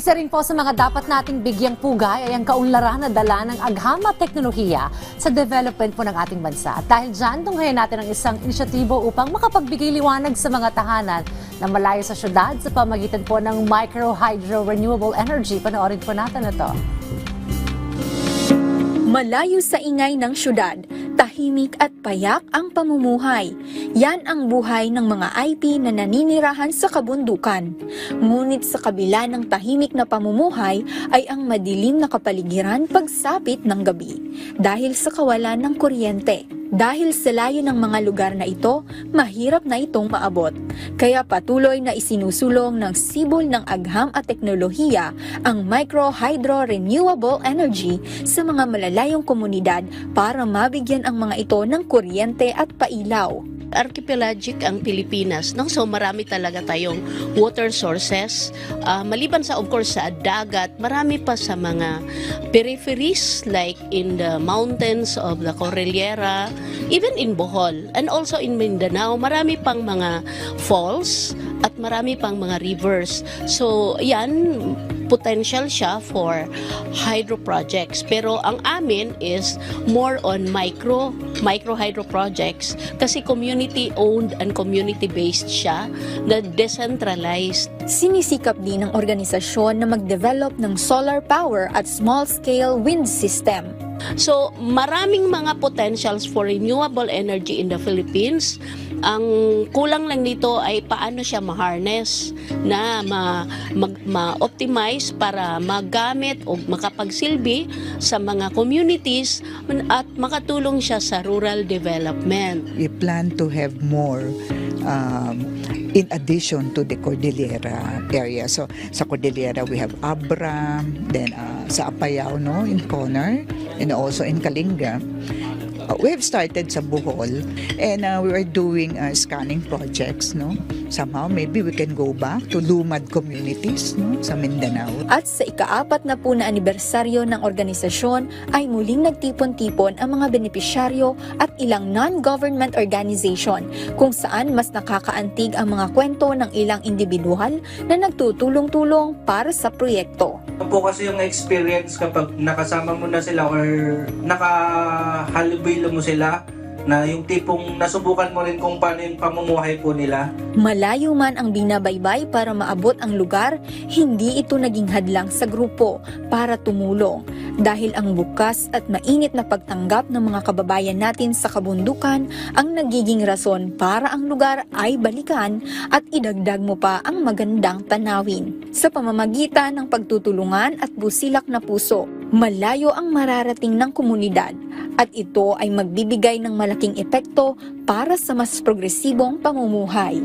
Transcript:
Isa rin po sa mga dapat nating bigyang pugay ay ang kaunlaran na dala ng agham at teknolohiya sa development po ng ating bansa. At dahil dyan, tunghayan natin ang isang inisyatibo upang makapagbigay liwanag sa mga tahanan na malayo sa syudad sa pamagitan po ng Micro Hydro Renewable Energy. Panoorin po natin ito. Malayo sa ingay ng syudad, tahimik at payak ang pamumuhay. Yan ang buhay ng mga IP na naninirahan sa kabundukan. Ngunit sa kabila ng tahimik na pamumuhay ay ang madilim na kapaligiran pagsapit ng gabi dahil sa kawalan ng kuryente. Dahil sa layo ng mga lugar na ito, mahirap na itong maabot. Kaya patuloy na isinusulong ng sibol ng agham at teknolohiya ang Micro Hydro Renewable Energy sa mga malalayong komunidad para mabigyan ang mga ito ng kuryente at pailaw. Archipelagic ang Pilipinas, no? So marami talaga tayong water sources. Ah, maliban sa of course sa dagat, marami pa sa mga peripheries like in the mountains of the Cordillera, even in Bohol and also in Mindanao, marami pang mga falls at marami pang mga rivers. So yan potential siya for hydro projects. Pero ang amin is more on micro micro hydro projects kasi community owned and community based siya na decentralized Sinisikap din ng organisasyon na mag-develop ng solar power at small-scale wind system. So, maraming mga potentials for renewable energy in the Philippines. Ang kulang lang dito ay paano siya ma-harness na ma, mag- ma-optimize para magamit o makapagsilbi sa mga communities at makatulong siya sa rural development. we plan to have more um, in addition to the Cordillera area. So sa Cordillera we have Abra, then uh, sa Apayao no in Conar and also in Kalinga. Uh, we have started sa Bohol and uh, we are doing uh, scanning projects no. Somehow maybe we can go back to lumad communities no sa Mindanao. At sa ikaapat na po na anibersaryo ng organisasyon ay muling nagtipon-tipon ang mga benepisyaryo at ilang non-government organization kung saan mas nakakaantig ang mga kwento ng ilang individual na nagtutulong-tulong para sa proyekto. Po kasi yung experience kapag nakasama mo na sila or nakahalubilo mo sila na yung tipong nasubukan mo rin kung paano yung pamumuhay po nila. Malayo man ang binabaybay para maabot ang lugar, hindi ito naging hadlang sa grupo para tumulong. Dahil ang bukas at mainit na pagtanggap ng mga kababayan natin sa kabundukan ang nagiging rason para ang lugar ay balikan at idagdag mo pa ang magandang tanawin. Sa pamamagitan ng pagtutulungan at busilak na puso, malayo ang mararating ng komunidad at ito ay magbibigay ng malaking epekto para sa mas progresibong pamumuhay.